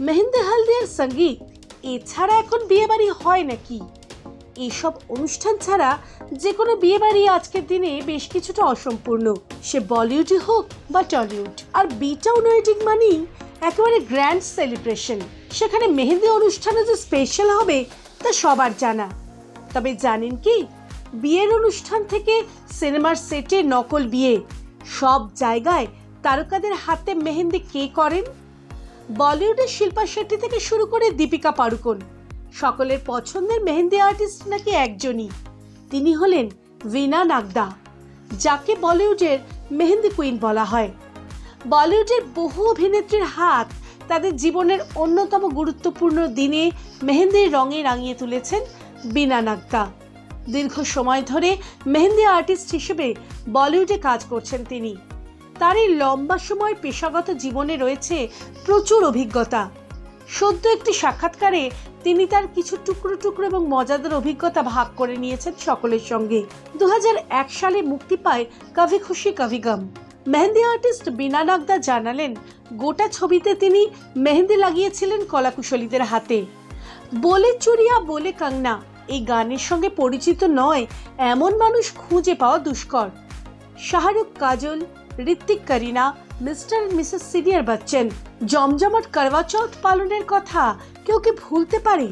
মেহেন্দি হালদিয়ার সংগীত এছাড়া এখন বিয়ে বাড়ি হয় নাকি? এইসব অনুষ্ঠান ছাড়া যে কোনো বিয়ে বাড়ি আজকের দিনে বেশ কিছুটা অসম্পূর্ণ। সে বলিউডে হোক বা টলিউড। আর বিটাউন ওয়েডিং মানেই একেবারে গ্র্যান্ড সেলিব্রেশন। সেখানে মেহেন্দি অনুষ্ঠানে যে স্পেশাল হবে, তা সবার জানা। তবে জানেন কি, বিয়ের অনুষ্ঠান থেকে সিনেমার সেটে নকল বিয়ে। সব জায়গায় তারকাদের হাতে মেহেন্দি কে করেন? বলিউডের শিল্পা শেট্টি থেকে শুরু করে দীপিকা পাড়ুকোন। সকলের পছন্দের মেহেন্দি আর্টিস্ট নাকি একজনই। তিনি হলেন ভিনা নাগদা, যাকে বলিউডের মেহেন্দি কুইন বলা হয়। বলিউডের বহু অভিনেত্রীর হাত তাদের জীবনের অন্যতম গুরুত্বপূর্ণ দিনে মেহেন্দির রঙে রাঙিয়ে তুলেছেন বিনা নাগদা। দীর্ঘ সময় ধরে মেহেন্দি আর্টিস্ট হিসেবে বলিউডে কাজ করছেন তিনি। তার এই লম্বা সময় পেশাগত জীবনে রয়েছে প্রচুর অভিজ্ঞতা। সদ্য একটি সাক্ষাৎকারে তিনি তার কিছু টুকরো টুকরো এবং মজাদার অভিজ্ঞতা ভাগ করে নিয়েছেন সকলের সঙ্গে। দু সালে মুক্তি পায় কভি খুশি কভি গম। মেহেন্দি আর্টিস্ট বিনা নাগদা জানালেন, গোটা ছবিতে তিনি মেহেন্দি লাগিয়েছিলেন কলাকুশলীদের হাতে। বলে চুরিয়া, বলে কাংনা এই গানের সঙ্গে পরিচিত নয়, এমন মানুষ খুঁজে পাওয়া দুষ্কর। Shahrukh Kajol Hrithik Kareena, mister missus senior Bachchan. জমজমাট করওয়া চৌথ পালনের কথা কেউ কি ভুলতে পারে?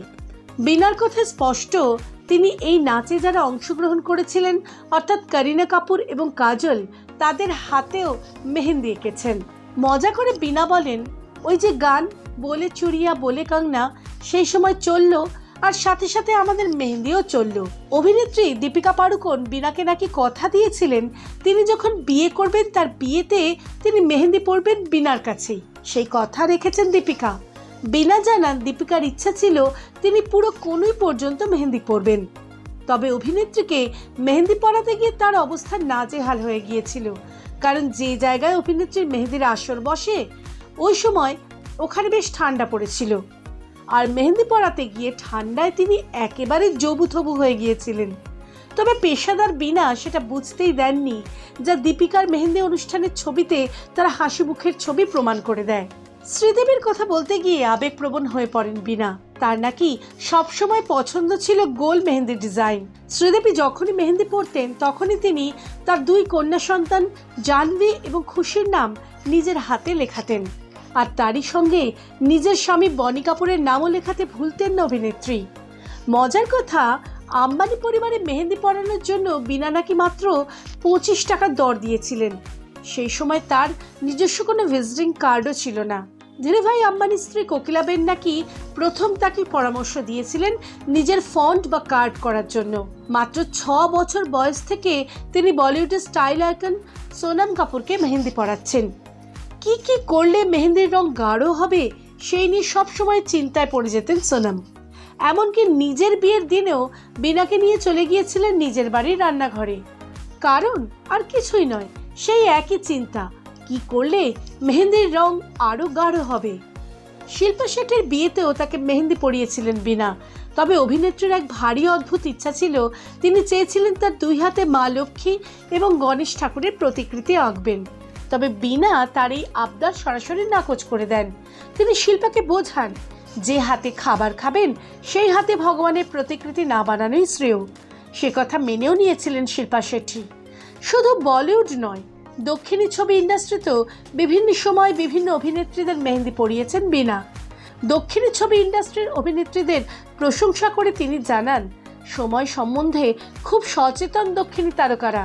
বিনার কথা স্পষ্ট, তিনি এই নাচে যারা অংশগ্রহণ করেছিলেন, অর্থাৎ করিনা কাপুর এবং কাজল, তাদের হাতেও মেহেন্দি এঁকেছেন। মজা করে বিনা বলেন, ওই যে গান, বলে চুরিয়া বলে কাংনা সেই সময় চলল আর সাথে সাথে আমাদের মেহেন্দিও চলল। অভিনেত্রী দীপিকা পাড়ুকোন বিনাকে নাকি কথা দিয়েছিলেন, তিনি যখন বিয়ে করবেন তার বিয়েতে তিনি মেহেন্দি পরবেন বিনার কাছেই। সেই কথা রেখেছেন দীপিকা। বিনা জানান দীপিকার ইচ্ছা ছিল তিনি পুরো কোনোই পর্যন্ত মেহেন্দি পরবেন। তবে অভিনেত্রীকে মেহেন্দি পরাতে গিয়ে তার অবস্থা নাজেহাল হয়ে গিয়েছিল। কারণ যে জায়গায় অভিনেত্রীর মেহেন্দির আসর বসে, ওই সময় ওখানে বেশ ঠান্ডা পড়েছিল। আর মেহেন্দি পড়াতে গিয়ে ঠান্ডায় তিনি একেবারে জবুথবু হয়ে গিয়েছিলেন। তবে পেশাদার বিনা সেটা বুঝতেই দেননি যা দীপিকার মেহেন্দি অনুষ্ঠানের ছবিতে তারা হাসি মুখের ছবি প্রমাণ করে দেয়। শ্রীদেবীর কথা বলতে গিয়ে আবেগপ্রবণ হয়ে পড়েন বিনা তার নাকি সবসময় পছন্দ ছিল গোল মেহেন্দি ডিজাইন। শ্রীদেবী যখনই মেহেন্দি পরতেন তখনই তিনি তার দুই কন্যা সন্তান জাহ্নবী এবং খুশির নাম নিজের হাতে লেখাতেন। আর তারই সঙ্গে নিজের স্বামী বনি কাপুরের নামও লেখাতে ভুলতেন না অভিনেত্রী। মজার কথা, আম্বানি পরিবারে মেহেন্দি পরানোর জন্য বিনা নাকি মাত্র পঁচিশ টাকা দর দিয়েছিলেন। সেই সময় তার নিজস্ব কোনো ভিজিটিং কার্ডও ছিল না। ধীরুভাই আম্বানির স্ত্রী কোকিলাবেন নাকি প্রথম তাকে পরামর্শ দিয়েছিলেন নিজের ফন্ট বা কার্ড করার জন্য। মাত্র ছ বছর বয়স থেকে তিনি বলিউডের স্টাইল আইকন সোনাম কাপুরকে মেহেন্দি পরাচ্ছেন। কি কি করলে মেহেন্দির রং গাঢ় হবে, সেই নিয়ে সবসময় চিন্তায় পড়ে যেতেন সোনাম। এমনকি নিজের বিয়ের দিনেও বিনাকে নিয়ে চলে গিয়েছিলেন নিজের বাড়ির রান্নাঘরে। কারণ আর কিছুই নয়, সেই একই চিন্তা, কি করলে মেহেন্দির রং আরও গাঢ় হবে? শিল্পা শেঠের বিয়েতেও তাকে মেহেন্দি পরিয়েছিলেন বিনা, তবে অভিনেত্রীর এক ভারী অদ্ভুত ইচ্ছা ছিল, তিনি চেয়েছিলেন তার দুই হাতে মা লক্ষ্মী এবং গণেশ ঠাকুরের প্রতিকৃতি আঁকবেন। তবে বিনা তার এই আবদার সরাসরি নাকচ করে দেন। তিনি শিল্পাকে বোঝান যে হাতে খাবার খাবেন, সেই হাতে ভগবানের প্রতিকৃতি না বানানোই শ্রেয়। সে কথা মেনেও নিয়েছিলেন শিল্পা শেঠি। শুধু বলিউড নয়, দক্ষিণী ছবি ইন্ডাস্ট্রিতেও বিভিন্ন সময় বিভিন্ন অভিনেত্রীদের মেহেন্দি পরিয়েছেন বিনা দক্ষিণী ছবি ইন্ডাস্ট্রির অভিনেত্রীদের প্রশংসা করে তিনি জানান, সময় সম্বন্ধে খুব সচেতন দক্ষিণী তারকারা।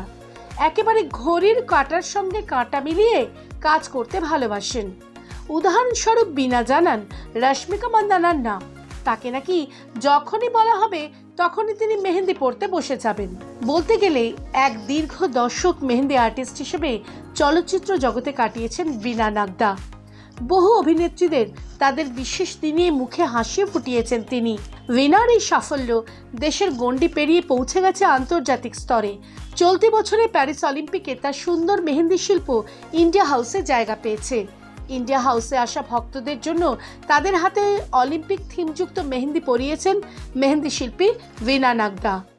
একেবারে ঘড়ির কাঁটার সঙ্গে কাঁটা মিলিয়ে কাজ করতে ভালোবাসেন। উদাহরণস্বরূপ বিনা জানান, রশ্মিকা মান্দানার নাম। তাকে নাকি যখনই বলা হবে, তখনই তিনি মেহেন্দি পড়তে বসে যাবেন। বলতে গেলে, এক দীর্ঘ দশক মেহেন্দি আর্টিস্ট হিসেবে চলচ্চিত্র জগতে কাটিয়েছেন বিনা নাগদা বহু অভিনেত্রীদের তাদের বিশেষ দিনে মুখে হাসি ফুটিয়েছেন তিনি। উইনার এই সাফল্য দেশের গণ্ডি পেরিয়ে পৌঁছে গেছে আন্তর্জাতিক স্তরে। চলতি বছরে প্যারিস অলিম্পিকে তার সুন্দর মেহেন্দি শিল্প ইন্ডিয়া হাউসে জায়গা পেয়েছে। ইন্ডিয়া হাউসে আসা ভক্তদের জন্য তাদের হাতে অলিম্পিক থিমযুক্ত মেহেন্দি পরিয়েছেন মেহেন্দি শিল্পী ভিনা নাগদা।